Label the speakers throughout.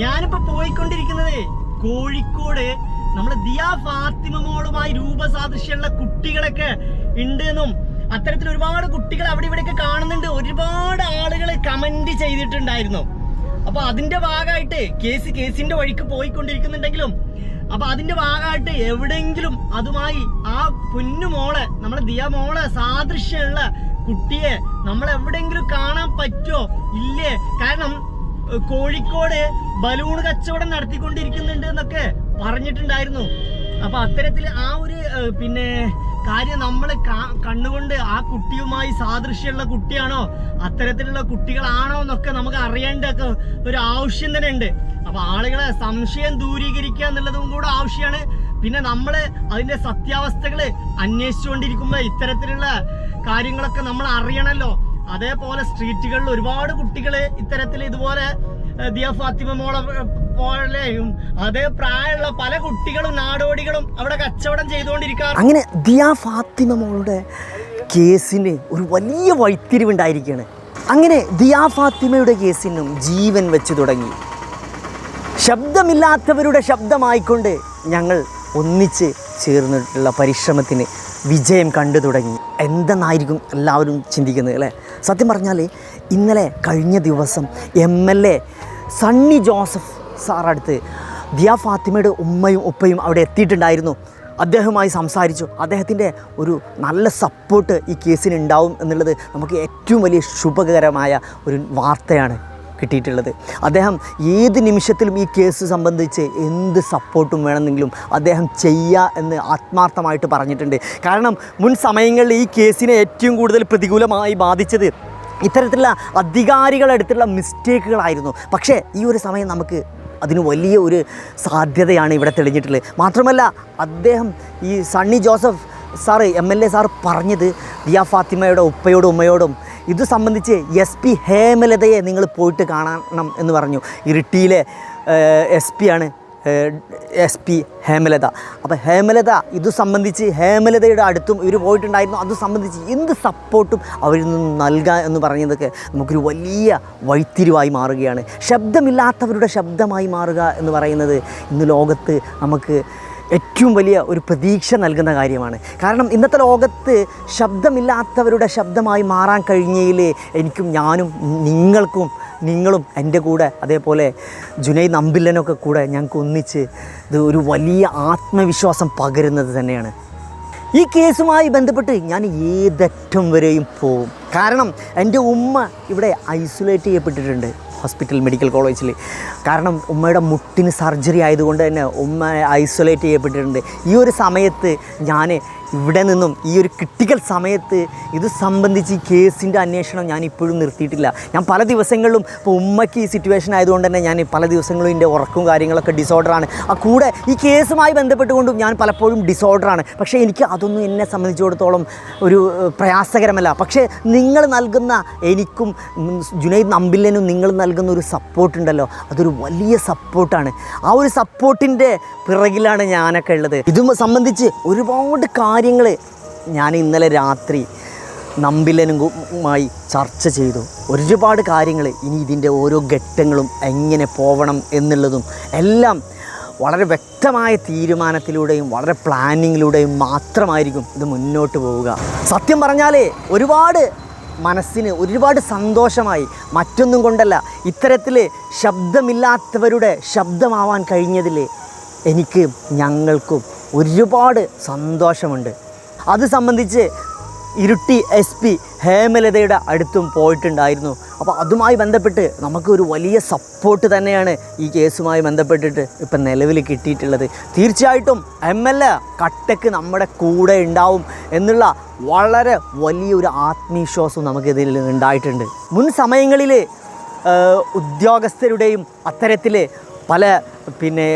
Speaker 1: ഞാനിപ്പോ പോയിക്കൊണ്ടിരിക്കുന്നത് കോഴിക്കോട്. നമ്മളെ ദിയ ഫാത്തിമ മോളുമായി രൂപസാദൃശ്യമുള്ള കുട്ടികളൊക്കെ ഉണ്ട് എന്നും അത്തരത്തിൽ ഒരുപാട് കുട്ടികൾ അവിടെ ഇവിടെയൊക്കെ കാണുന്നുണ്ട്. ഒരുപാട് ആളുകൾ കമന്റ് ചെയ്തിട്ടുണ്ടായിരുന്നു. അപ്പൊ അതിന്റെ ഭാഗമായിട്ട് കേസ് കേസിന്റെ വഴിക്ക് പോയിക്കൊണ്ടിരിക്കുന്നുണ്ടെങ്കിലും അപ്പൊ അതിന്റെ ഭാഗമായിട്ട് എവിടെയെങ്കിലും അതുമായി ആ പൊന്നു മോളെ നമ്മളെ ദിയ മോളെ സാദൃശ്യമുള്ള കുട്ടിയെ നമ്മൾ എവിടെയെങ്കിലും കാണാൻ പറ്റുമോ ഇല്ലേ? കാരണം കോഴിക്കോട് ബലൂൺ കച്ചവടം നടത്തിക്കൊണ്ടിരിക്കുന്നുണ്ട് എന്നൊക്കെ പറഞ്ഞിട്ടുണ്ടായിരുന്നു. അപ്പൊ അത്തരത്തിൽ ആ ഒരു പിന്നെ കാര്യം നമ്മൾ കണ്ണുകൊണ്ട് ആ കുട്ടിയുമായി സാദൃശ്യമുള്ള കുട്ടിയാണോ അത്തരത്തിലുള്ള കുട്ടികളാണോ എന്നൊക്കെ നമുക്ക് അറിയേണ്ട ഒരു ആവശ്യം തന്നെ ഉണ്ട്. അപ്പൊ ആളുകളെ സംശയം ദൂരീകരിക്കുക എന്നുള്ളതും കൂടെ ആവശ്യമാണ്. പിന്നെ നമ്മൾ അതിന്റെ സത്യാവസ്ഥകൾ അന്വേഷിച്ചുകൊണ്ടിരിക്കുമ്പോൾ ഇത്തരത്തിലുള്ള കാര്യങ്ങളൊക്കെ നമ്മൾ അറിയണമല്ലോ അതേപോലെ സ്ട്രീറ്റുകളിൽ ഒരുപാട് കുട്ടികൾ ഇത്തരത്തിൽ ഇതുപോലെ ദിയ ഫാത്തിമ മോളെ പോലെയും അതേ പ്രായമുള്ള പല കുട്ടികളും നാടോടികളും അവിടെ കച്ചവടം ചെയ്തുകൊണ്ടിരിക്കാറ്.
Speaker 2: അങ്ങനെ ദിയ ഫാത്തിമ മോളുടെ കേസിന് ഒരു വലിയ വഴിത്തിരിവുണ്ടായിരിക്കുകയാണ്. അങ്ങനെ ദിയ ഫാത്തിമയുടെ കേസിനും ജീവൻ വെച്ച് തുടങ്ങി. ശബ്ദമില്ലാത്തവരുടെ ശബ്ദമായിക്കൊണ്ട് ഞങ്ങൾ ഒന്നിച്ച് ചേർന്നിട്ടുള്ള പരിശ്രമത്തിന് വിജയം കണ്ടു തുടങ്ങി. എന്തെന്നായിരിക്കും എല്ലാവരും ചിന്തിക്കുന്നത് അല്ലേ? സത്യം പറഞ്ഞാൽ ഇന്നലെ കഴിഞ്ഞ ദിവസം M L A Sunny Joseph സാറടുത്ത് Diya ഫാത്തിമയുടെ ഉമ്മയും ഉപ്പയും അവിടെ എത്തിയിട്ടുണ്ടായിരുന്നു. അദ്ദേഹവുമായി സംസാരിച്ചു. അദ്ദേഹത്തിന്റെ ഒരു നല്ല സപ്പോർട്ട് ഈ കേസിന് ഉണ്ടാവും എന്നുള്ളത് നമുക്ക് ഏറ്റവും വലിയ ശുഭകരമായ ഒരു വാർത്തയാണ്. കിട്ടിയിട്ടുള്ളത്. അദ്ദേഹം ഏത് നിമിഷത്തിലും ഈ കേസ് സംബന്ധിച്ച് എന്ത് സപ്പോർട്ടും വേണമെന്നെങ്കിലും അദ്ദേഹം ചെയ്യുക എന്ന് ആത്മാർത്ഥമായിട്ട് പറഞ്ഞിട്ടുണ്ട്. കാരണം മുൻ സമയങ്ങളിൽ ഈ കേസിനെ ഏറ്റവും കൂടുതൽ പ്രതികൂലമായി ബാധിച്ചത് ഇത്തരത്തിലുള്ള അധികാരികളെടുത്തുള്ള മിസ്റ്റേക്കുകളായിരുന്നു. പക്ഷേ ഈ ഒരു സമയം നമുക്ക് അതിന് വലിയ ഒരു സാധ്യതയാണ് ഇവിടെ തെളിഞ്ഞിട്ടുള്ളത്. മാത്രമല്ല അദ്ദേഹം ഈ Sunny Joseph sir M L A sir പറഞ്ഞത് ദിയ ഫാത്തിമയുടെ ഉപ്പയോടും ഉമ്മയോടും ഇത് സംബന്ധിച്ച് എസ് പി ഹേമലതയെ നിങ്ങൾ പോയിട്ട് കാണണം എന്ന് പറഞ്ഞു. ഇരിട്ടിയിലെ എസ് പി ആണ് എസ് പി ഹേമലത. അപ്പോൾ ഹേമലത ഇത് സംബന്ധിച്ച് ഹേമലതയുടെ അടുത്തും ഇവർ പോയിട്ടുണ്ടായിരുന്നു. അത് സംബന്ധിച്ച് എന്ത് സപ്പോർട്ടും അവരിൽ നിന്ന് നൽകുക എന്ന് പറഞ്ഞതൊക്കെ നമുക്കൊരു വലിയ വഴിത്തിരിവായി മാറുകയാണ്. ശബ്ദമില്ലാത്തവരുടെ ശബ്ദമായി മാറുക എന്ന് പറയുന്നത് ഇന്ന് ലോകത്ത് നമുക്ക് ഏറ്റവും വലിയ ഒരു പ്രതീക്ഷ നൽകുന്ന കാര്യമാണ്. കാരണം ഇന്നത്തെ ലോകത്ത് ശബ്ദമില്ലാത്തവരുടെ ശബ്ദമായി മാറാൻ കഴിഞ്ഞതിൽ എനിക്കും ഞാനും നിങ്ങൾക്കും നിങ്ങളും എന്റെ കൂടെ അതേപോലെ ജുനൈ നമ്പില്ലനൊക്കെ കൂടെ ഞങ്ങൾക്ക് ഒന്നിച്ച് ഇത് ഒരു വലിയ ആത്മവിശ്വാസം പകരുന്നത് തന്നെയാണ്. ഈ കേസുമായി ബന്ധപ്പെട്ട് ഞാൻ ഏതറ്റം വരെയും പോവും. കാരണം എന്റെ ഉമ്മ ഇവിടെ ഐസൊലേറ്റ് ചെയ്യപ്പെട്ടിട്ടുണ്ട്. ഹോസ്പിറ്റൽ മെഡിക്കൽ കോളേജിൽ. കാരണം ഉമ്മയുടെ മുട്ടിന് സർജറി ആയതുകൊണ്ട് തന്നെ ഉമ്മ ഐസൊലേറ്റ് ചെയ്യപ്പെട്ടിട്ടുണ്ട്. ഈ ഒരു സമയത്ത് ഞാൻ ഇവിടെ നിന്നും ഈ ഒരു ക്രിട്ടിക്കൽ സമയത്ത് ഇത് സംബന്ധിച്ച് ഈ കേസിന്റെ അന്വേഷണം ഞാൻ ഇപ്പോഴും നിർത്തിയിട്ടില്ല. ഞാൻ പല ദിവസങ്ങളിലും ഇപ്പോൾ ഉമ്മയ്ക്ക് ഈ സിറ്റുവേഷൻ ആയതുകൊണ്ട് തന്നെ ഞാൻ പല ദിവസങ്ങളും എന്റെ ഉറക്കവും കാര്യങ്ങളൊക്കെ ഡിസോർഡറാണ് ആ കൂടെ ഈ കേസുമായി ബന്ധപ്പെട്ടുകൊണ്ടും ഞാൻ പലപ്പോഴും ഡിസോർഡറാണ് പക്ഷേ എനിക്ക് അതൊന്നും എന്നെ സംബന്ധിച്ചിടത്തോളം ഒരു പ്രയാസകരമല്ല. പക്ഷേ നിങ്ങൾ നൽകുന്ന എനിക്കും ജുനൈദ് നമ്പില്ലനും നിങ്ങൾ നൽകുന്ന ഒരു സപ്പോർട്ടുണ്ടല്ലോ അതൊരു വലിയ സപ്പോർട്ടാണ് ആ ഒരു സപ്പോർട്ടിന്റെ പിറകിലാണ് ഞാനൊക്കെ ഉള്ളത്. ഇതും സംബന്ധിച്ച് ഒരുപാട് കാര്യങ്ങൾ ഞാൻ ഇന്നലെ രാത്രി നമ്പിലനുമായി ചർച്ച ചെയ്തു. ഒരുപാട് കാര്യങ്ങൾ ഇനി ഇതിന്റെ ഓരോ ഘട്ടങ്ങളും എങ്ങനെ പോവണം എന്നുള്ളതും എല്ലാം വളരെ വ്യക്തമായ തീരുമാനത്തിലൂടെയും വളരെ പ്ലാനിങ്ങിലൂടെയും മാത്രമായിരിക്കും ഇത് മുന്നോട്ട് പോവുക. സത്യം പറഞ്ഞാൽ ഒരുപാട് മനസ്സിന് ഒരുപാട് സന്തോഷമായി മറ്റൊന്നും കൊണ്ടല്ല ഇത്തരത്തിൽ ശബ്ദമില്ലാത്തവരുടെ ശബ്ദമാവാൻ കഴിഞ്ഞതിൽ എനിക്ക് ഞങ്ങൾക്കും ഒരുപാട് സന്തോഷമുണ്ട്. അത് സംബന്ധിച്ച് ഇരുട്ടി എസ് പി ഹേമലതയുടെ അടുത്തും പോയിട്ടുണ്ടായിരുന്നു. അപ്പോൾ അതുമായി ബന്ധപ്പെട്ട് നമുക്കൊരു വലിയ സപ്പോർട്ട് തന്നെയാണ് ഈ കേസുമായി ബന്ധപ്പെട്ടിട്ട് ഇപ്പം നിലവിൽ കിട്ടിയിട്ടുള്ളത്. തീർച്ചയായിട്ടും എം എൽ എ കട്ടക്ക് നമ്മുടെ കൂടെ ഉണ്ടാവും എന്നുള്ള വളരെ വലിയൊരു ആത്മവിശ്വാസവും നമുക്കിതിൽ ഉണ്ടായിട്ടുണ്ട്. മുൻ സമയങ്ങളിൽ ഉദ്യോഗസ്ഥരുടെയും അത്തരത്തിൽ പല പിന്നെ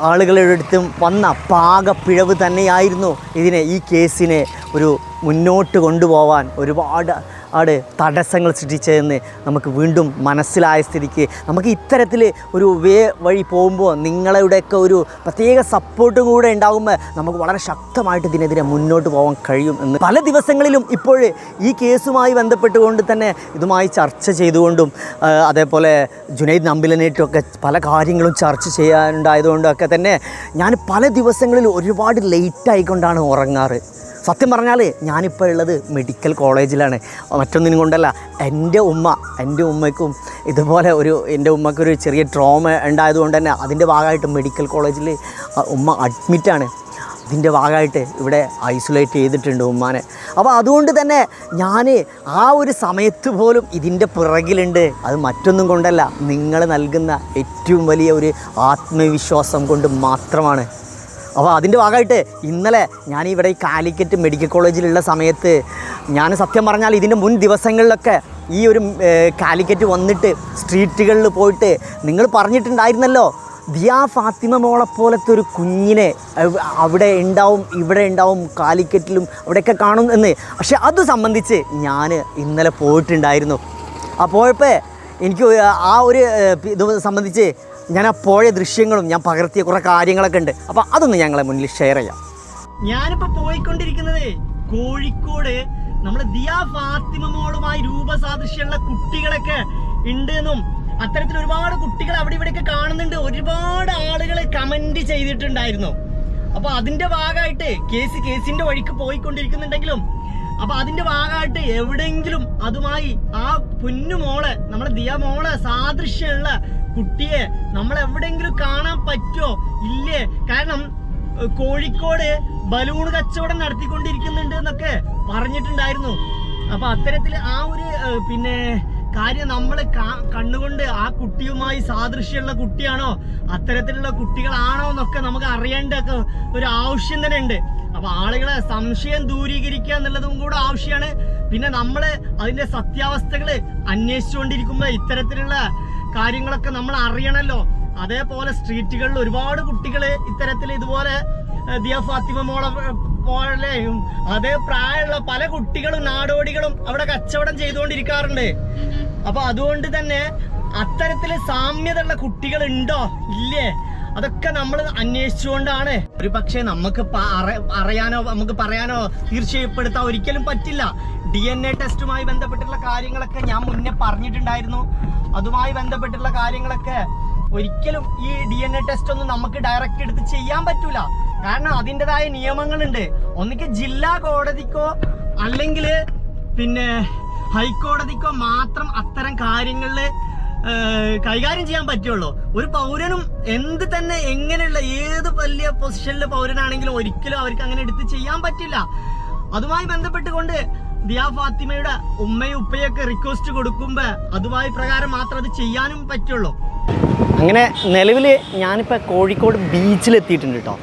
Speaker 2: ആളുകളുടെ അടുത്തും വന്ന പാകപ്പിഴവ് തന്നെയായിരുന്നു ഇതിനെ ഈ കേസിനെ ഒരു മുന്നോട്ട് കൊണ്ടുപോവാൻ ഒരുപാട് അവിടെ തടസ്സങ്ങൾ സൃഷ്ടിച്ചതെന്ന് നമുക്ക് വീണ്ടും മനസ്സിലായ സ്ഥിതിക്ക് നമുക്ക് ഇത്തരത്തിൽ ഒരു വേ വഴി പോകുമ്പോൾ നിങ്ങളുടെയൊക്കെ ഒരു പ്രത്യേക സപ്പോർട്ടും കൂടെ ഉണ്ടാകുമ്പോൾ നമുക്ക് വളരെ ശക്തമായിട്ട് ഇതിനെതിരെ മുന്നോട്ട് പോകാൻ കഴിയും എന്ന്. പല ദിവസങ്ങളിലും ഇപ്പോൾ ഈ കേസുമായി ബന്ധപ്പെട്ടുകൊണ്ട് തന്നെ ഇതുമായി ചർച്ച ചെയ്തുകൊണ്ടും അതേപോലെ ജുനൈദ് നമ്പിലനായിട്ടൊക്കെ പല കാര്യങ്ങളും ചർച്ച ചെയ്യാനുണ്ടായതുകൊണ്ടൊക്കെ തന്നെ ഞാൻ പല ദിവസങ്ങളിൽ ഒരുപാട് ലേറ്റ് ആയിക്കൊണ്ടാണ് ഉറങ്ങാറ്. സത്യം പറഞ്ഞാൽ ഞാനിപ്പോൾ ഉള്ളത് മെഡിക്കൽ കോളേജിലാണ് മറ്റൊന്നിനും കൊണ്ടല്ല എന്റെ ഉമ്മ എന്റെ ഉമ്മയ്ക്കും ഇതുപോലെ ഒരു എന്റെ ഉമ്മയ്ക്കൊരു ചെറിയ ട്രോമ ഉണ്ടായതുകൊണ്ട് തന്നെ അതിന്റെ ഭാഗമായിട്ട് മെഡിക്കൽ കോളേജിൽ ഉമ്മ അഡ്മിറ്റാണ് ഇതിന്റെ ഭാഗമായിട്ട് ഇവിടെ ഐസൊലേറ്റ് ചെയ്തിട്ടുണ്ട് ഉമ്മാനെ. അപ്പോൾ അതുകൊണ്ട് തന്നെ ഞാൻ ആ ഒരു സമയത്ത് പോലും ഇതിന്റെ പിറകിലുണ്ട്. അത് മറ്റൊന്നും കൊണ്ടല്ല നിങ്ങൾ നൽകുന്ന ഏറ്റവും വലിയ ഒരു ആത്മവിശ്വാസം കൊണ്ട് മാത്രമാണ്. അപ്പോൾ അതിന്റെ ഭാഗമായിട്ട് ഇന്നലെ ഞാൻ ഇവിടെ ഈ കാലിക്കറ്റ് മെഡിക്കൽ കോളേജിലുള്ള സമയത്ത് ഞാൻ സത്യം പറഞ്ഞാൽ ഇതിന്റെ മുൻ ദിവസങ്ങളിലൊക്കെ ഈ ഒരു കാലിക്കറ്റ് വന്നിട്ട് സ്ട്രീറ്റുകളിൽ പോയിട്ട് നിങ്ങൾ പറഞ്ഞിട്ടുണ്ടായിരുന്നല്ലോ ദിയാ ഫാത്തിമ മോളെ പോലത്തെ ഒരു കുഞ്ഞിനെ അവിടെ ഉണ്ടാവും ഇവിടെ ഉണ്ടാവും കാലിക്കറ്റിലും അവിടെയൊക്കെ കാണും എന്ന്. പക്ഷെ അത് സംബന്ധിച്ച് ഞാൻ ഇന്നലെ പോയിട്ടുണ്ടായിരുന്നു. അപ്പോഴപ്പോൾ എനിക്ക് ആ ഒരു ഇത് സംബന്ധിച്ച് ഞാൻ ആ പോയ ദൃശ്യങ്ങളും ഞാൻ പകർത്തിയ കുറേ കാര്യങ്ങളൊക്കെ ഉണ്ട്. അപ്പോൾ അതൊന്ന് ഞങ്ങളെ മുന്നിൽ ഷെയർ ചെയ്യാം.
Speaker 1: ഞാനിപ്പോ പോയിക്കൊണ്ടിരിക്കുന്നത് കോഴിക്കോട്. നമ്മളെ ദിയാ ഫാത്തിമ മോളുമായി രൂപസാദൃശ്യമുള്ള കുട്ടികളൊക്കെ ഉണ്ട് എന്നും അത്തരത്തിൽ ഒരുപാട് കുട്ടികൾ അവിടെ ഇവിടെയൊക്കെ കാണുന്നുണ്ട്. ഒരുപാട് ആളുകൾ കമന്റ് ചെയ്തിട്ടുണ്ടായിരുന്നു. അപ്പൊ അതിന്റെ ഭാഗമായിട്ട് കേസ് കേസിന്റെ വഴിക്ക് പോയിക്കൊണ്ടിരിക്കുന്നുണ്ടെങ്കിലും അപ്പൊ അതിന്റെ ഭാഗമായിട്ട് എവിടെയെങ്കിലും അതുമായി ആ പൊന്നു മോളെ നമ്മളെ ദിയ മോളെ സാദൃശ്യമുള്ള കുട്ടിയെ നമ്മൾ എവിടെയെങ്കിലും കാണാൻ പറ്റുമോ? ഇല്ലേ? കാരണം കോഴിക്കോട് ബലൂൺ കച്ചവടം നടത്തിക്കൊണ്ടിരിക്കുന്നുണ്ട് എന്നൊക്കെ പറഞ്ഞിട്ടുണ്ടായിരുന്നു. അപ്പൊ അത്തരത്തിൽ ആ ഒരു പിന്നെ കാര്യം നമ്മൾ കണ്ണുകൊണ്ട് ആ കുട്ടിയുമായി സാദൃശ്യമുള്ള കുട്ടിയാണോ? അത്തരത്തിലുള്ള കുട്ടികളാണോ എന്നൊക്കെ നമുക്ക് അറിയേണ്ട ഒരു ആവശ്യം തന്നെ ഉണ്ട്. അപ്പൊ ആളുകളെ സംശയം ദൂരീകരിക്കുക എന്നുള്ളതും കൂടെ ആവശ്യമാണ്. പിന്നെ നമ്മൾ അതിന്റെ സത്യാവസ്ഥകൾ അന്വേഷിച്ചുകൊണ്ടിരിക്കുമ്പോൾ ഇത്തരത്തിലുള്ള കാര്യങ്ങളൊക്കെ നമ്മൾ അറിയണല്ലോ. അതേപോലെ സ്ട്രീറ്റുകളിൽ ഒരുപാട് കുട്ടികൾ ഇത്തരത്തിൽ ഇതുപോലെ ദിയ ഫാത്തിമ മോളെ പോലെയും അതേ പ്രായമുള്ള പല കുട്ടികളും നാടോടികളും അവിടെ കച്ചവടം ചെയ്തുകൊണ്ടിരിക്കാറുണ്ട്. അപ്പൊ അതുകൊണ്ട് തന്നെ അത്തരത്തിൽ സാമ്യതയുള്ള കുട്ടികൾ ഉണ്ടോ ഇല്ലേ? അതൊക്കെ നമ്മൾ അന്വേഷിച്ചുകൊണ്ടാണ്. ഒരു പക്ഷേ നമുക്ക് അറിയാനോ നമുക്ക് പറയാനോ തീർച്ചയായിപ്പെടുത്താൻ ഒരിക്കലും പറ്റില്ല. ഡി എൻ എ ടെസ്റ്റുമായി ബന്ധപ്പെട്ടുള്ള കാര്യങ്ങളൊക്കെ ഞാൻ മുന്നേ പറഞ്ഞിട്ടുണ്ടായിരുന്നു. അതുമായി ബന്ധപ്പെട്ടുള്ള കാര്യങ്ങളൊക്കെ ഒരിക്കലും ഈ ഡി എൻ എ ടെസ്റ്റ് ഒന്നും നമുക്ക് ഡയറക്റ്റ് എടുത്ത് ചെയ്യാൻ പറ്റൂല. കാരണം അതിന്റെതായ നിയമങ്ങളുണ്ട്. ഒന്നിക്ക് ജില്ലാ കോടതിക്കോ അല്ലെങ്കിൽ പിന്നെ ഹൈക്കോടതിക്കോ മാത്രം അത്തരം കാര്യങ്ങളിൽ കൈകാര്യം ചെയ്യാൻ പറ്റുള്ളൂ. ഒരു പൗരനും എന്ത് തന്നെ എങ്ങനെയുള്ള ഏത് വലിയ പൊസിഷനിലെ പൗരനാണെങ്കിലും ഒരിക്കലും അവർക്ക് അങ്ങനെ എടുത്ത് ചെയ്യാൻ പറ്റില്ല. അതുമായി ബന്ധപ്പെട്ടുകൊണ്ട് ദിയാ ഫാത്തിമയുടെ ഉമ്മയും ഉപ്പയൊക്കെ റിക്വസ്റ്റ് കൊടുക്കുമ്പോൾ അതുമായി പ്രകാരം മാത്രം അത് ചെയ്യാനും പറ്റുള്ളൂ.
Speaker 2: അങ്ങനെ നിലവിൽ ഞാനിപ്പോൾ കോഴിക്കോട് ബീച്ചിലെത്തിയിട്ടുണ്ട് കേട്ടോ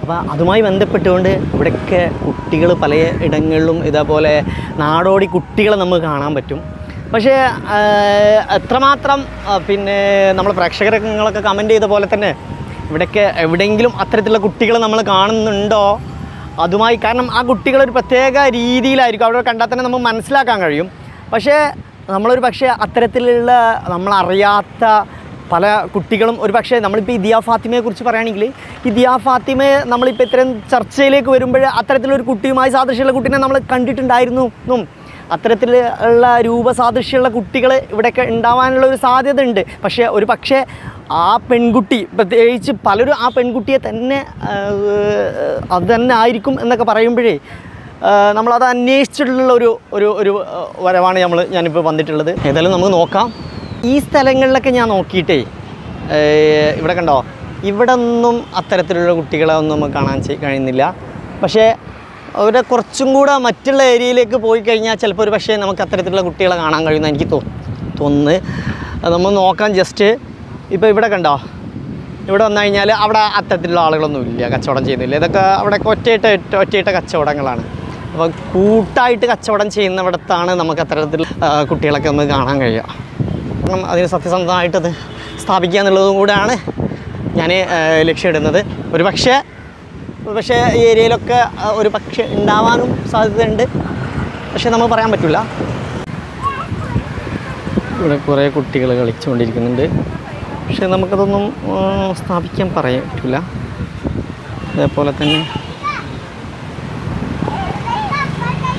Speaker 2: അപ്പോൾ അതുമായി ബന്ധപ്പെട്ടുകൊണ്ട് ഇവിടെയൊക്കെ കുട്ടികൾ പല ഇടങ്ങളിലും ഇതേപോലെ നാടോടി കുട്ടികളെ നമുക്ക് കാണാൻ പറ്റും. പക്ഷേ എത്രമാത്രം പിന്നെ നമ്മൾ പ്രേക്ഷകരൊക്കെ നിങ്ങളൊക്കെ കമന്റ് ചെയ്ത പോലെ തന്നെ ഇവിടെയൊക്കെ എവിടെയെങ്കിലും അത്തരത്തിലുള്ള കുട്ടികൾ നമ്മൾ കാണുന്നുണ്ടോ? അതുമായി കാരണം ആ കുട്ടികൾ ഒരു പ്രത്യേക രീതിയിലായിരിക്കും. അവിടെ കണ്ടാൽ തന്നെ നമുക്ക് മനസ്സിലാക്കാൻ കഴിയും. പക്ഷേ നമ്മളൊരു പക്ഷേ അത്തരത്തിലുള്ള നമ്മളറിയാത്ത പല കുട്ടികളും ഒരു പക്ഷേ നമ്മളിപ്പോൾ ഫാത്തിമയെ കുറിച്ച് പറയുകയാണെങ്കിൽ ഈ ദിയാ ഫാത്തിമയെ നമ്മളിപ്പോൾ ഇത്രയും ചർച്ചയിലേക്ക് വരുമ്പോൾ അത്തരത്തിലൊരു കുട്ടിയുമായി സാദൃശ്യമുള്ള കുട്ടീനെ നമ്മൾ കണ്ടിട്ടുണ്ടായിരുന്നു എന്നും അത്തരത്തിലുള്ള രൂപസാദൃശ്യമുള്ള കുട്ടികൾ ഇവിടെയൊക്കെ ഉണ്ടാവാനുള്ള ഒരു സാധ്യത ഉണ്ട്. പക്ഷേ ഒരു പക്ഷേ ആ പെൺകുട്ടി പ്രത്യേകിച്ച് പലരും ആ പെൺകുട്ടിയെ തന്നെ അത് തന്നെ ആയിരിക്കും എന്നൊക്കെ പറയുമ്പോഴേ നമ്മളത് അന്വേഷിച്ചിട്ടുള്ള ഒരു ഒരു ഒരു വരവാണ് നമ്മൾ ഞാനിപ്പോൾ വന്നിട്ടുള്ളത്. ഏതായാലും നമുക്ക് നോക്കാം. ഈ സ്ഥലങ്ങളിലൊക്കെ ഞാൻ നോക്കിയിട്ടേ ഇവിടെ കണ്ടോ? ഇവിടെ ഒന്നും അത്തരത്തിലുള്ള കുട്ടികളെ ഒന്നും നമുക്ക് കാണാൻ കഴിയുന്നില്ല. പക്ഷേ അവരെ കുറച്ചും കൂടെ മറ്റുള്ള ഏരിയയിലേക്ക് പോയി കഴിഞ്ഞാൽ ചിലപ്പോൾ ഒരു പക്ഷേ നമുക്ക് അത്തരത്തിലുള്ള കുട്ടികളെ കാണാൻ കഴിയുന്ന എനിക്ക് തോന്നുന്നു. നമ്മൾ നോക്കാം ജസ്റ്റ് ഇപ്പോൾ ഇവിടെ കണ്ടോ? ഇവിടെ വന്നു കഴിഞ്ഞാൽ അവിടെ അത്തരത്തിലുള്ള ആളുകളൊന്നും ഇല്ല കച്ചവടം ചെയ്യുന്നില്ല. ഇതൊക്കെ അവിടെ ഒറ്റയിട്ട് ഒറ്റയിട്ട കച്ചവടങ്ങളാണ്. അപ്പോൾ കൂട്ടായിട്ട് കച്ചവടം ചെയ്യുന്നവിടത്താണ് നമുക്ക് അത്തരത്തിൽ കുട്ടികളൊക്കെ ഒന്ന് കാണാൻ കഴിയുക. കാരണം അതിന് സത്യസന്ധമായിട്ടത് സ്ഥാപിക്കുക എന്നുള്ളതും കൂടെയാണ് ഞാൻ ലക്ഷ്യമിടുന്നത് ഒരു പക്ഷേ പക്ഷേ ഈ ഏരിയയിലൊക്കെ ഒരു പക്ഷെ ഉണ്ടാവാനും സാധ്യതയുണ്ട്. പക്ഷേ നമുക്ക് പറയാൻ പറ്റില്ല. ഇവിടെ കുറേ കുട്ടികൾ കളിച്ചുകൊണ്ടിരിക്കുന്നുണ്ട്. പക്ഷേ നമുക്കതൊന്നും സ്ഥാപിക്കാൻ പറയാൻ പറ്റില്ല. അതേപോലെ തന്നെ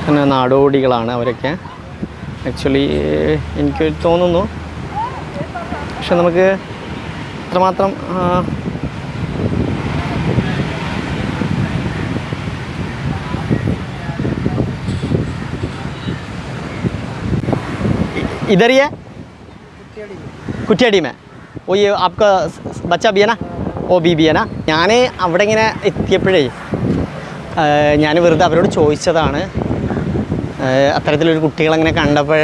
Speaker 2: പിന്നെ നാടോടികളാണ് അവരൊക്കെ. ആക്ച്വലി എനിക്ക് തോന്നുന്നു പക്ഷെ നമുക്ക് അത്രമാത്രം इधर ही है കുറ്റിയാടി മേ ഓ ഈ ആപ്ക ബച്ച ബി ना ഓ ബി ബി ना ഞാൻ അവിടെ ഇങ്ങനെ എത്തിയപ്പോഴേ ഞാൻ വെറുതെ അവരോട് ചോദിച്ചതാണ് ഏഹ് അത്തരത്തിലൊരു കുട്ടികളങ്ങനെ കണ്ടപ്പോൾ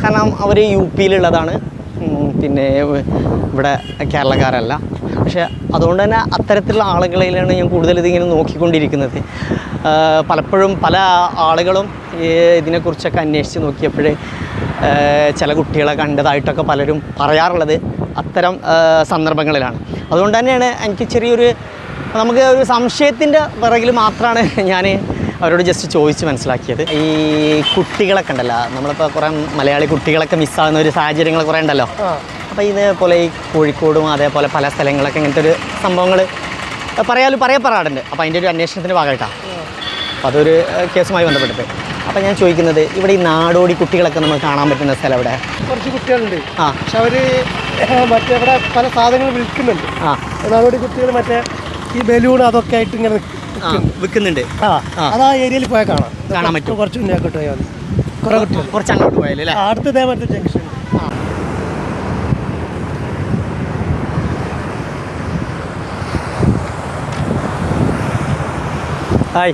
Speaker 2: കാരണം അവർ യു പിയിലുള്ളതാണ് ഉം, പിന്നെ ഇവിടെ കേരളക്കാരല്ല പക്ഷെ അതുകൊണ്ട് തന്നെ അത്തരത്തിലുള്ള ആളുകളിലാണ് ഞാൻ കൂടുതൽ ഇതിങ്ങനെ നോക്കിക്കൊണ്ടിരിക്കുന്നത് ഏഹ് പലപ്പോഴും പല ആളുകളും ഈ ഇതിനെക്കുറിച്ചൊക്കെ അന്വേഷിച്ച് നോക്കിയപ്പോൾ ചില കുട്ടികളെ കണ്ടതായിട്ടൊക്കെ പലരും പറയാറുള്ളത് അത്തരം സന്ദർഭങ്ങളിലാണ്. അതുകൊണ്ട് തന്നെയാണ് എനിക്ക് ചെറിയൊരു നമുക്ക് ഒരു സംശയത്തിന്റെ പിറകിൽ മാത്രമാണ് ഞാൻ അവരോട് ജസ്റ്റ് ചോദിച്ച് മനസ്സിലാക്കിയത്. ഈ കുട്ടികളൊക്കെ ഉണ്ടല്ലോ നമ്മളിപ്പോൾ കുറേ മലയാളി കുട്ടികളൊക്കെ മിസ്സാകുന്ന ഒരു സാഹചര്യങ്ങൾ കുറേ ഉണ്ടല്ലോ. അപ്പോൾ ഇതേപോലെ ഈ കോഴിക്കോടും അതേപോലെ പല സ്ഥലങ്ങളൊക്കെ ഇങ്ങനത്തെ ഒരു സംഭവങ്ങൾ പറയാലും പറയപ്പെടാറുണ്ട്. അപ്പോൾ അതിന്റെ ഒരു അന്വേഷണത്തിന്റെ ഭാഗമായിട്ടാണ്. അപ്പോൾ അതൊരു കേസുമായി ബന്ധപ്പെട്ടിട്ട്. അപ്പോൾ ഞാൻ ചോദിക്കുന്നത് ഇവിടെ ഈ നാടോടി കുട്ടികളൊക്കെ നമ്മൾ കാണാൻ പറ്റുന്ന സ്ഥലം ഇവിടെ
Speaker 3: കുറച്ച് കുട്ടികളുണ്ട്.
Speaker 2: ആ.
Speaker 3: പക്ഷെ അവർ മറ്റേ ഇവിടെ പല സാധനങ്ങൾ വിൽക്കുന്നുണ്ട്.
Speaker 2: ആ.
Speaker 3: നാടോടി കുട്ടികൾ മറ്റേ ഈ ബലൂൺ അതൊക്കെ ആയിട്ട് ഇങ്ങനെ
Speaker 2: വിൽക്കുന്നുണ്ട്.
Speaker 3: ആ.
Speaker 2: ആ.
Speaker 3: അത് ആ ഏരിയയിൽ പോയാൽ കാണാം.
Speaker 2: കാണാൻ പറ്റും.
Speaker 3: കുറച്ച് മുന്നോട്ട് പോയാൽ കുറേ കുട്ടികൾ
Speaker 2: കുറച്ച് അങ്ങോട്ട് പോയാലേ
Speaker 3: അടുത്ത് ഇതേപോലത്തെ ജംഗ്ഷൻ
Speaker 2: ഹായ്.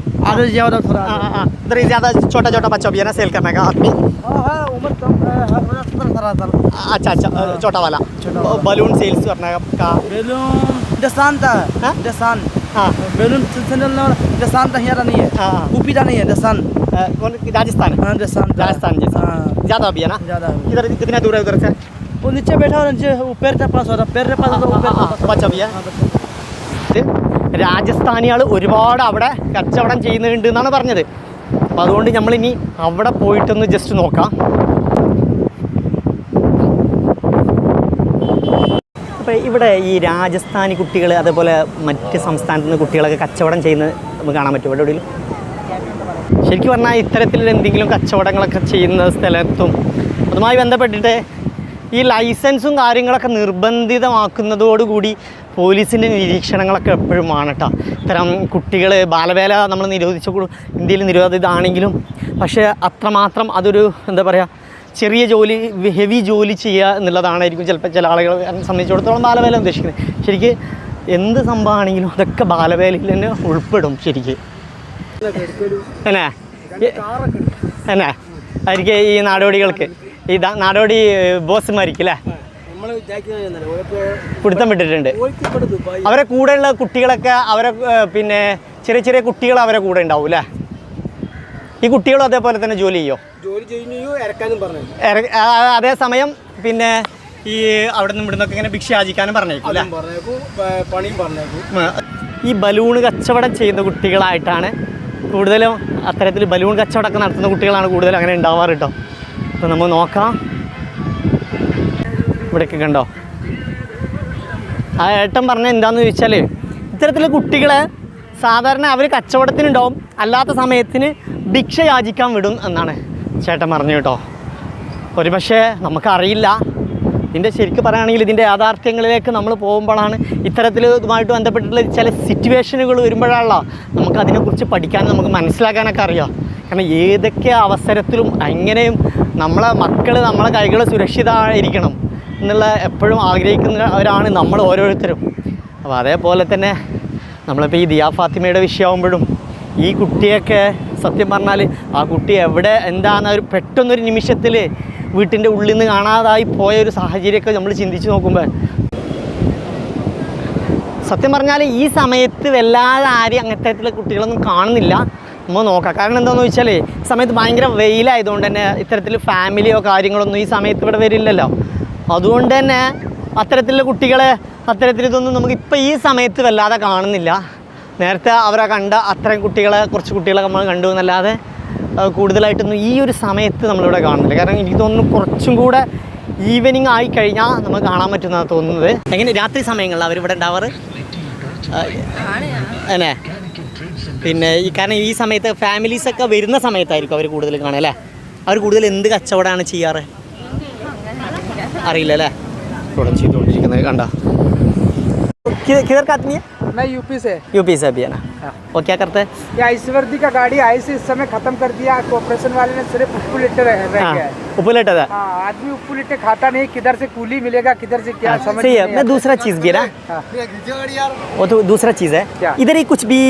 Speaker 3: थोड़ा ज़्यादा थोड़ा
Speaker 2: हाँ, हाँ, हाँ। ही ज़्यादा छोटा छोटा बच्चा भी है ना सेल करने का। आदमी
Speaker 3: हाँ उम्र कम
Speaker 2: अच्छा अच्छा छोटा वाला। बलून सेल्स करने का।
Speaker 3: बेलून
Speaker 2: हाँ?
Speaker 3: है? डसान
Speaker 2: हाँ।
Speaker 3: बेलून सेंट्रल डसांत यहाँ नहीं है।
Speaker 2: हाँ, हाँ।
Speaker 3: ऊपी नहीं है
Speaker 2: कौन? राजस्थान।
Speaker 3: हाँ डसान
Speaker 2: राजस्थान जैसा।
Speaker 3: हाँ।
Speaker 2: ज़्यादा भी है ना?
Speaker 3: ज़्यादा
Speaker 2: इधर कितना दूर है उधर से?
Speaker 3: वो नीचे बैठा हो नीचे पैर के पास हो रहा पैर के पास होता वो पैर के
Speaker 2: बच्चा भी है।
Speaker 3: हाँ,
Speaker 2: രാജസ്ഥാനികൾ ഒരുപാട് അവിടെ കച്ചവടം ചെയ്യുന്നുണ്ട് എന്നാണ് പറഞ്ഞത്. അപ്പോൾ അതുകൊണ്ട് നമ്മളിനി അവിടെ പോയിട്ടൊന്ന് ജസ്റ്റ് നോക്കാം. അപ്പോൾ ഇവിടെ ഈ രാജസ്ഥാനി കുട്ടികൾ അതേപോലെ മറ്റ് സംസ്ഥാനത്തു നിന്ന് കുട്ടികളൊക്കെ കച്ചവടം ചെയ്യുന്നത് നമുക്ക് കാണാൻ പറ്റും ഇവിടെ എവിടെയും ശരിക്കും പറഞ്ഞാൽ ഇത്തരത്തിൽ എന്തെങ്കിലും കച്ചവടങ്ങളൊക്കെ ചെയ്യുന്ന സ്ഥലത്തും അതുമായി ബന്ധപ്പെട്ടിട്ട് ഈ ലൈസൻസും കാര്യങ്ങളൊക്കെ നിർബന്ധിതമാക്കുന്നതോടുകൂടി പോലീസിന്റെ നിരീക്ഷണങ്ങളൊക്കെ എപ്പോഴും ആണ് കേട്ടോ ഇത്തരം കുട്ടികൾ ബാലവേല നമ്മൾ നിരോധിച്ച ഇന്ത്യയിൽ നിരോധിതാണെങ്കിലും പക്ഷേ അത്രമാത്രം അതൊരു എന്താ പറയുക ചെറിയ ജോലി ഹെവി ജോലി ചെയ്യുക എന്നുള്ളതാണായിരിക്കും ചിലപ്പോൾ ചില ആളുകളെ സംബന്ധിച്ചിടത്തോളം ബാലവേല ഉദ്ദേശിക്കുന്നത്. ശരിക്ക് എന്ത് സംഭവമാണെങ്കിലും അതൊക്കെ ബാലവേലയിൽ തന്നെ ഉൾപ്പെടും ശരിക്ക്. എന്നാ എന്നാ ആയിരിക്കും ഈ നാടോടികൾക്ക്. ഈ നാടോടി ബോസ്മാരിക്കും അല്ലേ പിടുത്തം വിട്ടിട്ടുണ്ട്. അവരെ കൂടെയുള്ള കുട്ടികളൊക്കെ അവരെ പിന്നെ ചെറിയ ചെറിയ കുട്ടികൾ അവരെ കൂടെ ഉണ്ടാവും അല്ലേ ഈ കുട്ടികളും അതേപോലെ തന്നെ ജോലി ചെയ്യോ? അതേസമയം പിന്നെ ഈ അവിടെ നിന്ന് ഇവിടുന്നൊക്കെ ഇങ്ങനെ ഭിക്ഷ യാചിക്കാനും പറഞ്ഞേക്കും ഈ ബലൂൺ കച്ചവടം ചെയ്യുന്ന കുട്ടികളായിട്ടാണ് കൂടുതലും അത്തരത്തിൽ ബലൂൺ കച്ചവടമൊക്കെ നടത്തുന്ന കുട്ടികളാണ് കൂടുതലും അങ്ങനെ ഉണ്ടാവാറ് കേട്ടോ അപ്പോൾ നമ്മൾ നോക്കാം. ഇവിടെയൊക്കെ കണ്ടോ? ആ ഏട്ടൻ പറഞ്ഞ എന്താണെന്ന് ചോദിച്ചാൽ ഇത്തരത്തിലെ കുട്ടികളെ സാധാരണ അവർ കച്ചവടത്തിനുണ്ടാവും അല്ലാത്ത സമയത്തിന് ഭിക്ഷ യാചിക്കാൻ വിടും എന്നാണ് ചേട്ടൻ പറഞ്ഞു കേട്ടോ. ഒരു പക്ഷേ നമുക്കറിയില്ല. ഇതിന്റെ ശരിക്കും പറയുകയാണെങ്കിൽ ഇതിന്റെ യാഥാർത്ഥ്യങ്ങളിലേക്ക് നമ്മൾ പോകുമ്പോഴാണ് ഇത്തരത്തിൽ ഇതുമായിട്ട് ബന്ധപ്പെട്ടിട്ടുള്ള ചില സിറ്റുവേഷനുകൾ വരുമ്പോഴാണല്ലോ നമുക്ക് അതിനെക്കുറിച്ച് പഠിക്കാൻ നമുക്ക് മനസ്സിലാക്കാനൊക്കെ അറിയാം കാരണം ഏതൊക്കെ അവസരത്തിലും എങ്ങനെയും നമ്മളെ മക്കൾ നമ്മളെ കൈകൾ സുരക്ഷിതമായിരിക്കണം എന്നുള്ള എപ്പോഴും ആഗ്രഹിക്കുന്നവരാണ് നമ്മൾ ഓരോരുത്തരും. അപ്പോൾ അതേപോലെ തന്നെ നമ്മളിപ്പോൾ ഈ ദിയാ ഫാത്തിമയുടെ വിഷയമാകുമ്പോഴും ഈ കുട്ടിയൊക്കെ സത്യം പറഞ്ഞാൽ ആ കുട്ടി എവിടെ എന്താണ് ഒരു പെട്ടെന്നൊരു നിമിഷത്തിൽ വീട്ടിന്റെ ഉള്ളിൽ നിന്ന് കാണാതായി പോയ ഒരു സാഹചര്യമൊക്കെ നമ്മൾ ചിന്തിച്ച് നോക്കുമ്പോൾ സത്യം പറഞ്ഞാൽ ഈ സമയത്ത് വല്ലാതെ ആരും അങ്ങനത്തെ കുട്ടികളൊന്നും കാണുന്നില്ല. നമ്മൾ നോക്കാം. കാരണം എന്താണെന്ന് വെച്ചാൽ സമയത്ത് ഭയങ്കര വെയിലായതുകൊണ്ട് തന്നെ ഇത്തരത്തിൽ ഫാമിലിയോ കാര്യങ്ങളൊന്നും ഈ സമയത്ത് ഇവിടെ വരില്ലല്ലോ. അതുകൊണ്ട് തന്നെ അത്തരത്തിലുള്ള കുട്ടികളെ അത്തരത്തിൽ ഇതൊന്നും നമുക്ക് ഇപ്പോൾ ഈ സമയത്ത് വല്ലാതെ കാണുന്നില്ല. നേരത്തെ അവരെ കണ്ട അത്രയും കുട്ടികളെ കുറച്ച് കുട്ടികളെ നമ്മൾ കണ്ടു എന്നല്ലാതെ കൂടുതലായിട്ടൊന്നും ഈ ഒരു സമയത്ത് നമ്മളിവിടെ കാണുന്നില്ല. കാരണം എനിക്ക് തോന്നുന്നു കുറച്ചും കൂടെ ഈവനിങ് ആയി കഴിഞ്ഞാൽ നമുക്ക് കാണാൻ പറ്റുന്നതാണ് തോന്നുന്നത്. എങ്ങനെ? രാത്രി സമയങ്ങളിൽ അവരിവിടെ ഉണ്ടാവാറ്? അല്ലേ? പിന്നെ ഈ കാരണം ഈ സമയത്ത് ഫാമിലീസൊക്കെ വരുന്ന സമയത്തായിരിക്കും അവർ കൂടുതൽ കാണുക അല്ലേ? അവർ കൂടുതൽ എന്ത് കച്ചവടമാണ് ചെയ്യാറ്? അറിയില്ല അല്ലേ കച്ചവടം ചെയ്തുകൊണ്ടിരിക്കുന്നത് കണ്ട किधर का आदमी है
Speaker 4: मैं यूपी से
Speaker 2: यूपी से अभी है ना वो क्या करते हैं
Speaker 4: ये आइसवर्दी का गाड़ी आई से इस समय खत्म कर दिया कॉर्पोरेशन वाले ने सिर्फ उप्पू लिट्टे रह, रह
Speaker 2: हाँ
Speaker 4: गया है
Speaker 2: उपलेटा
Speaker 4: हाँ आदमी उप्पू लिट्टे खाता नहीं किधर से कूली मिलेगा किधर से क्या समझ
Speaker 2: सही
Speaker 4: में
Speaker 2: है
Speaker 4: नहीं
Speaker 2: मैं
Speaker 4: आता।
Speaker 2: दूसरा चीज़ भी है ना
Speaker 4: हाँ।
Speaker 2: वो तो दूसरा चीज़ है
Speaker 4: क्या?
Speaker 2: इधर ही कुछ भी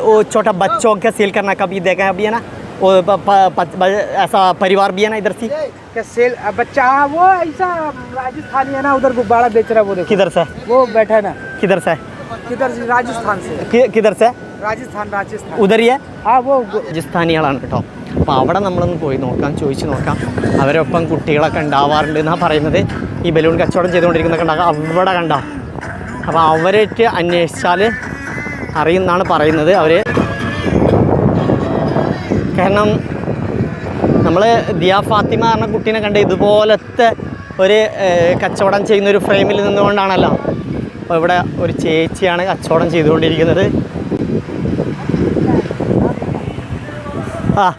Speaker 2: वो छोटा बच्चों का सेल करना का भी देखा है अभी है ना वो प, प, प, ब- ऐसा परिवार भी है ना इधर से
Speaker 4: क्या सेल अब बच्चा हाँ वो ऐसा राजस्थानी है ना उधर गुब्बारा बेच रहा है वो देखो
Speaker 2: किधर से
Speaker 4: वो बैठा है ना
Speaker 2: किधर से
Speaker 4: किधर से राजस्थान से
Speaker 2: कि- किधर से
Speaker 4: राजस्थान राजस्थान
Speaker 2: ഉദർ ही है
Speaker 4: हाँ वो गु-
Speaker 2: രാജസ്ഥാനികളാണ് കേട്ടോ അപ്പോൾ അവിടെ നമ്മളൊന്ന് പോയി നോക്കാം ചോദിച്ച് നോക്കാം അവരൊപ്പം കുട്ടികളൊക്കെ ഉണ്ടാവാറുണ്ട് എന്നാണ് പറയുന്നത് ഈ ബലൂൺ കച്ചവടം ചെയ്തുകൊണ്ടിരിക്കുന്ന കണ്ട അവിടെ കണ്ട അപ്പോൾ അവരേറ്റ് അന്വേഷിച്ചാൽ അറിയുമെന്നാണ് പറയുന്നത് അവർ കാരണം നമ്മൾ ദിയ ഫാത്തിമ പറഞ്ഞ കുട്ടീനെ കണ്ട് ഇതുപോലത്തെ ഒരു ഏഹ്, കച്ചവടം ചെയ്യുന്ന ഒരു ഫ്രെയിമിൽ നിന്നുകൊണ്ടാണല്ലോ അപ്പോൾ ഇവിടെ ഒരു ചേച്ചിയാണ് കച്ചവടം ചെയ്തുകൊണ്ടിരിക്കുന്നത് हाँ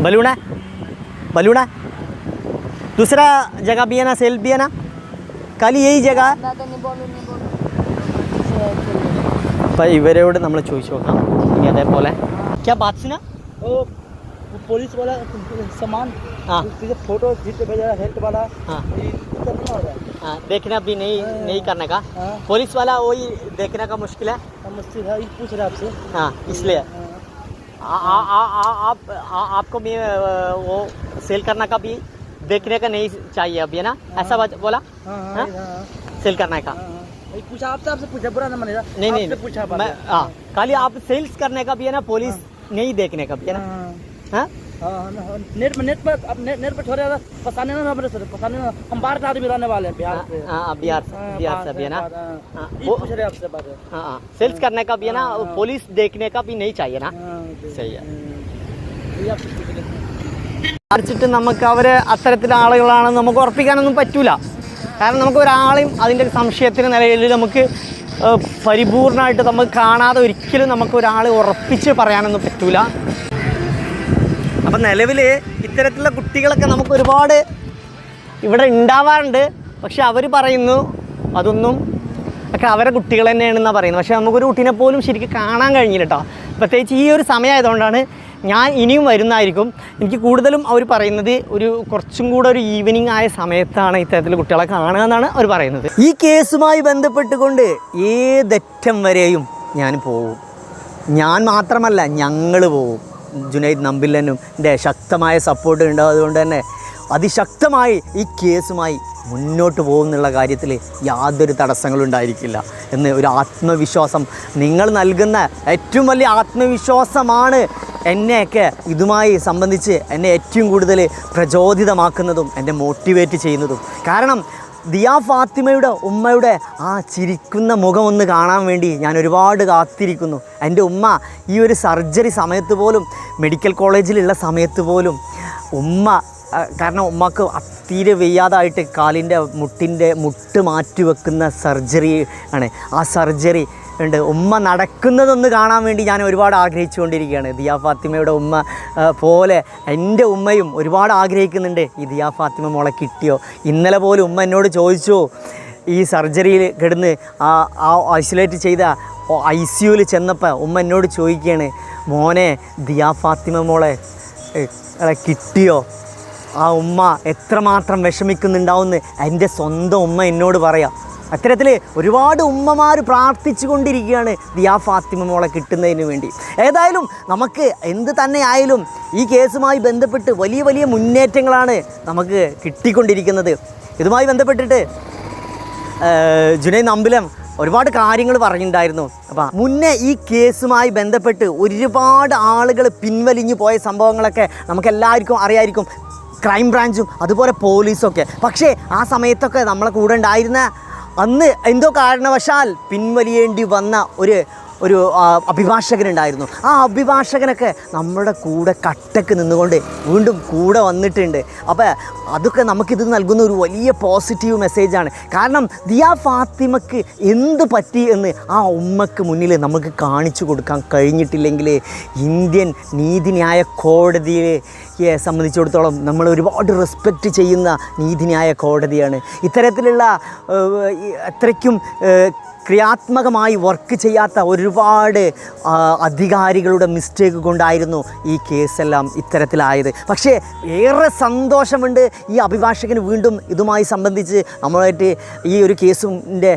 Speaker 2: बलून है बलून है दूसरा जगह भी है ना सेल भी है ना खाली यही जगह है അപ്പോൾ ഇവരോട് നമ്മൾ ചോദിച്ചു നോക്കാം ഇനി അതേപോലെ क्या बात सुना?
Speaker 3: वो वो पुलिस वाला सामान
Speaker 2: हाँ।
Speaker 3: फ़ोटो खींच भेजा हेल्थ वाला
Speaker 2: हाँ।
Speaker 3: हाँ
Speaker 2: देखना भी नहीं आ, नहीं करने का।
Speaker 3: हाँ।
Speaker 2: पुलिस वाला वही देखने का मुश्किल है।
Speaker 3: हाँ, मुश्किल है पूछ रहे आपसे।
Speaker 2: हाँ इसलिए। आप आपको भी वो सेल करने का भी देखने का नहीं चाहिए अभी है ना? ऐसा बात बोला?
Speaker 3: हाँ,
Speaker 2: सेल करने का।
Speaker 3: पूछा आपसे आपसे पूछा बुरा ना मनेगा।
Speaker 2: नहीं नहीं
Speaker 3: पूछा
Speaker 2: मैं हाँ। खाली आप सेल्स करने का भी है ना पुलिस नहीं देखने का भी है ना हाँ
Speaker 3: हाँ हाँ, हाँ, नेट में नेट पर अब नेट नेट पर छोड़े पसाने ना हमारे सर पसाने ना हम बाहर से आदमी रहने वाले हैं बिहार से
Speaker 2: हाँ, हाँ बिहार से
Speaker 3: हाँ,
Speaker 2: बिहार
Speaker 3: बाहर
Speaker 2: से भी है ना
Speaker 3: बाहर, हाँ।
Speaker 2: हाँ,
Speaker 3: ये
Speaker 2: वो-
Speaker 3: पूछ रहे आपसे बात है
Speaker 2: हाँ हाँ सेल्स करने का भी है ना वो पुलिस देखने का भी नहीं चाहिए ना
Speaker 3: हाँ, ओके।
Speaker 2: सही है
Speaker 3: हम्म। ये आपसे पूछ रहे थे।
Speaker 2: മറിച്ചിട്ട് നമുക്ക് അവർ അത്തരത്തിലെ ആളുകളാണെന്ന് നമുക്ക് ഉറപ്പിക്കാനൊന്നും പറ്റൂല കാരണം നമുക്ക് ഒരാളെയും അതിൻ്റെ സംശയത്തിന് നിലയിൽ നമുക്ക് ഏഹ്, പരിപൂർണമായിട്ട് നമുക്ക് കാണാതെ ഒരിക്കലും നമുക്ക് ഒരാൾ ഉറപ്പിച്ച് പറയാനൊന്നും പറ്റൂല. അപ്പം നിലവിൽ ഇത്തരത്തിലുള്ള കുട്ടികളൊക്കെ നമുക്ക് ഒരുപാട് ഇവിടെ ഉണ്ടാവാറുണ്ട് പക്ഷെ അവർ പറയുന്നു അതൊന്നും ഒക്കെ അവരെ കുട്ടികൾ തന്നെയാണെന്നാണ് പറയുന്നത്. പക്ഷേ നമുക്കൊരു കുട്ടീനെ പോലും ശരിക്കും കാണാൻ കഴിഞ്ഞില്ല കേട്ടോ പ്രത്യേകിച്ച് ഈ ഒരു സമയമായതുകൊണ്ടാണ് ഞാൻ ഇനിയും വരുന്നതായിരിക്കും. എനിക്ക് കൂടുതലും അവർ പറയുന്നത് ഒരു കുറച്ചും കൂടെ ഒരു ഈവനിങ് ആയ സമയത്താണ് ഇത്തരത്തിൽ കുട്ടികളെ കാണുക എന്നാണ് അവർ പറയുന്നത്. ഈ കേസുമായി ബന്ധപ്പെട്ടുകൊണ്ട് ഏതറ്റം വരെയും ഞാൻ പോകും ഞാൻ മാത്രമല്ല ഞങ്ങൾ പോവും. ജുനൈദ് നമ്പില്ലനും എന്റെ ശക്തമായ സപ്പോർട്ട് ഉണ്ട് അതുകൊണ്ട് തന്നെ അതിശക്തമായി ഈ കേസുമായി മുന്നോട്ട് പോകുന്നുള്ള കാര്യത്തിൽ യാതൊരു തടസ്സങ്ങളും ഉണ്ടായിരിക്കില്ല എന്ന് ഒരു ആത്മവിശ്വാസം നിങ്ങൾ നൽകുന്ന ഏറ്റവും വലിയ ആത്മവിശ്വാസമാണ് എന്നെയൊക്കെ ഇതുമായി സംബന്ധിച്ച് എന്നെ ഏറ്റവും കൂടുതൽ പ്രചോദിതമാക്കുന്നതും എന്നെ മോട്ടിവേറ്റ് ചെയ്യുന്നതും. കാരണം ദിയാ ഫാത്തിമയുടെ ഉമ്മയുടെ ആ ചിരിക്കുന്ന മുഖം ഒന്ന് കാണാൻ വേണ്ടി ഞാൻ ഒരുപാട് കാത്തിരിക്കുന്നു. എന്റെ ഉമ്മ ഈ ഒരു സർജറി സമയത്ത് പോലും മെഡിക്കൽ കോളേജിലുള്ള സമയത്ത് പോലും ഉമ്മ കാരണം ഉമ്മക്ക് തീരെ വയ്യാതായിട്ട് കാലിന്റെ മുട്ടിന്റെ മുട്ട് മാറ്റി വെക്കുന്ന സർജറി ആണ്. ആ സർജറി ഉണ്ട്. ഉമ്മ നടക്കുന്നതൊന്ന് കാണാൻ വേണ്ടി ഞാൻ ഒരുപാട് ആഗ്രഹിച്ചുകൊണ്ടിരിക്കുകയാണ്. ദിയാ ഫാത്തിമയുടെ ഉമ്മ പോലെ എന്റെ ഉമ്മയും ഒരുപാട് ആഗ്രഹിക്കുന്നുണ്ട്. ഈ ദിയാ ഫാത്തിമ മോളെ കിട്ടിയോ? ഇന്നലെ പോലും ഉമ്മ എന്നോട് ചോദിച്ചു ഈ സർജറിയിൽ കിടന്ന് ആ ആ ഐസൊലേറ്റ് ചെയ്ത ഐ സി ചെന്നപ്പോൾ ഉമ്മ എന്നോട് ചോദിക്കുകയാണ് മോനെ ദിയാ ഫാത്തിമ മോളെ കിട്ടിയോ? ആ ഉമ്മ എത്രമാത്രം വിഷമിക്കുന്നുണ്ടാവുമെന്ന് എന്റെ സ്വന്തം ഉമ്മ എന്നോട് പറയാം. അത്തരത്തിൽ ഒരുപാട് ഉമ്മമാർ പ്രാർത്ഥിച്ചു കൊണ്ടിരിക്കുകയാണ് ദിയാ ഫാത്തിമ മോളെ കിട്ടുന്നതിന് വേണ്ടി. ഏതായാലും നമുക്ക് എന്ത് തന്നെ ആയാലും ഈ കേസുമായി ബന്ധപ്പെട്ട് വലിയ വലിയ മുന്നേറ്റങ്ങളാണ് നമുക്ക് കിട്ടിക്കൊണ്ടിരിക്കുന്നത്. ഇതുമായി ബന്ധപ്പെട്ടിട്ട് ജുനൈ നമ്പിലം ഒരുപാട് കാര്യങ്ങൾ പറഞ്ഞിട്ടുണ്ടായിരുന്നു. അപ്പം മുന്നേ ഈ കേസുമായി ബന്ധപ്പെട്ട് ഒരുപാട് ആളുകൾ പിൻവലിഞ്ഞു പോയ സംഭവങ്ങളൊക്കെ നമുക്ക് എല്ലാവർക്കും അറിയായിരിക്കും. ക്രൈം ബ്രാഞ്ചും അതുപോലെ പോലീസൊക്കെ. പക്ഷേ ആ സമയത്തൊക്കെ നമ്മളെ കൂടെ ഉണ്ടായിരുന്ന അന്ന് എന്തോ കാരണവശാൽ പിൻവലിയേണ്ടി വന്ന ഒരു ഒരു അഭിഭാഷകനുണ്ടായിരുന്നു. ആ അഭിഭാഷകനൊക്കെ നമ്മുടെ കൂടെ കട്ടക്ക് നിന്നുകൊണ്ട് വീണ്ടും കൂടെ വന്നിട്ടുണ്ട്. അപ്പോൾ അതൊക്കെ നമുക്കിത് നൽകുന്ന ഒരു വലിയ പോസിറ്റീവ് മെസ്സേജാണ് കാരണം ദിയ ഫാത്തിമക്ക് എന്ത് പറ്റി എന്ന് ആ ഉമ്മക്ക് മുന്നിൽ നമുക്ക് കാണിച്ചു കൊടുക്കാൻ കഴിഞ്ഞിട്ടില്ലെങ്കിൽ ഇന്ത്യൻ നീതിന്യായ കോടതിയെ സംബന്ധിച്ചിടത്തോളം നമ്മൾ ഒരുപാട് റെസ്പെക്റ്റ് ചെയ്യുന്ന നീതിന്യായ കോടതിയാണ്. ഇത്തരത്തിലുള്ള അത്രയ്ക്കും ക്രിയാത്മകമായി വർക്ക് ചെയ്യാത്ത ഒരുപാട് അധികാരികളുടെ മിസ്റ്റേക്ക് കൊണ്ടായിരുന്നു ഈ കേസെല്ലാം ഇത്തരത്തിലായത്. പക്ഷേ ഏറെ സന്തോഷമുണ്ട് ഈ അഭിഭാഷകന് വീണ്ടും ഇതുമായി സംബന്ധിച്ച് നമ്മളായിട്ട് ഈ ഒരു കേസിന്റെ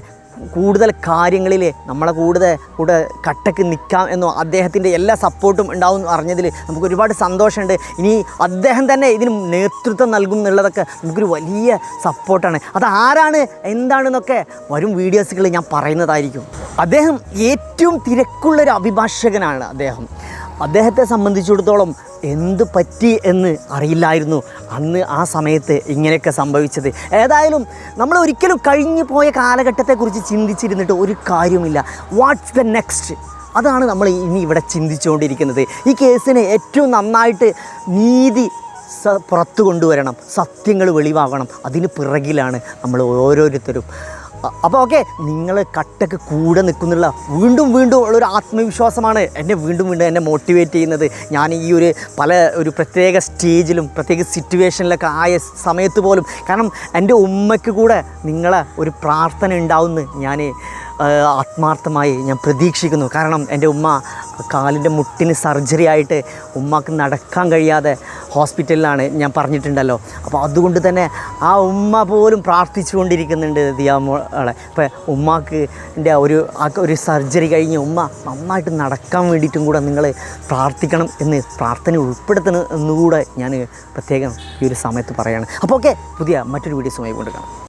Speaker 2: കൂടുതൽ കാര്യങ്ങളിൽ നമ്മളെ കൂടുതൽ കൂടെ കട്ടക്ക് നിൽക്കാം എന്നോ അദ്ദേഹത്തിന്റെ എല്ലാ സപ്പോർട്ടും ഉണ്ടാവും എന്ന് അറിഞ്ഞതിൽ നമുക്ക് ഒരുപാട് സന്തോഷമുണ്ട്. ഇനി അദ്ദേഹം തന്നെ ഇതിന് നേതൃത്വം നൽകും എന്നുള്ളതൊക്കെ നമുക്കൊരു വലിയ സപ്പോർട്ടാണ് അത് ആരാണ് എന്താണെന്നൊക്കെ വരും വീഡിയോസുകൾ ഞാൻ പറയുന്നതായിരിക്കും. അദ്ദേഹം ഏറ്റവും തിരക്കുള്ളൊരു അഭിഭാഷകനാണ് അദ്ദേഹം. അദ്ദേഹത്തെ സംബന്ധിച്ചിടത്തോളം എന്ത് പറ്റി എന്ന് അറിയില്ലായിരുന്നു അന്ന് ആ സമയത്ത് ഇങ്ങനെയൊക്കെ സംഭവിച്ചത്. ഏതായാലും നമ്മൾ ഒരിക്കലും കഴിഞ്ഞു പോയ കാലഘട്ടത്തെക്കുറിച്ച് ചിന്തിച്ചിരുന്നിട്ട് ഒരു കാര്യമില്ല വാട്ട്സ് ദ നെക്സ്റ്റ് അതാണ് നമ്മൾ ഇനി ഇവിടെ ചിന്തിച്ചുകൊണ്ടിരിക്കുന്നത്. ഈ കേസിനെ ഏറ്റവും നന്നായിട്ട് നീതി പുറത്തു കൊണ്ടുവരണം. സത്യങ്ങൾ വെളിവാകണം. അതിന് പിറകിലാണ് നമ്മൾ ഓരോരുത്തരും. അപ്പോൾ ഓക്കെ നിങ്ങൾ കട്ടക്ക് കൂടെ നിൽക്കുന്നുള്ള വീണ്ടും വീണ്ടും ഉള്ളൊരു ആത്മവിശ്വാസമാണ് എന്നെ വീണ്ടും വീണ്ടും എന്നെ മോട്ടിവേറ്റ് ചെയ്യുന്നത്. ഞാൻ ഈ ഒരു പല ഒരു പ്രത്യേക സ്റ്റേജിലും പ്രത്യേക സിറ്റുവേഷനിലൊക്കെ ആയ സമയത്ത് പോലും കാരണം എന്റെ ഉമ്മയ്ക്ക് കൂടെ നിങ്ങളെ ഒരു പ്രാർത്ഥന ഉണ്ടാവുമെന്ന് ഞാൻ ആത്മാർത്ഥമായി ഞാൻ പ്രതീക്ഷിക്കുന്നു. കാരണം എന്റെ ഉമ്മ കാലിന്റെ മുട്ടിന് സർജറി ആയിട്ട് ഉമ്മക്ക് നടക്കാൻ കഴിയാതെ ഹോസ്പിറ്റലിലാണ് ഞാൻ പറഞ്ഞിട്ടുണ്ടല്ലോ. അപ്പോൾ അതുകൊണ്ട് തന്നെ ആ ഉമ്മ പോലും പ്രാർത്ഥിച്ചുകൊണ്ടിരിക്കുന്നുണ്ട് ദിയാമോളെ ഇപ്പോൾ ഉമ്മാക്ക് എന്റെ ഒരു ഒരു സർജറി കഴിഞ്ഞ് ഉമ്മ നന്നായിട്ട് നടക്കാൻ വേണ്ടിയിട്ടും കൂടെ നിങ്ങൾ പ്രാർത്ഥിക്കണം എന്ന് പ്രാർത്ഥന ഉൾപ്പെടുത്തണം എന്നുകൂടെ ഞാൻ പ്രത്യേകം ഈ ഒരു സമയത്ത് പറയുകയാണ് അപ്പോൾ ഓക്കെ പുതിയ മറ്റൊരു വീഡിയോസുമായി കൊണ്ടുകാണാം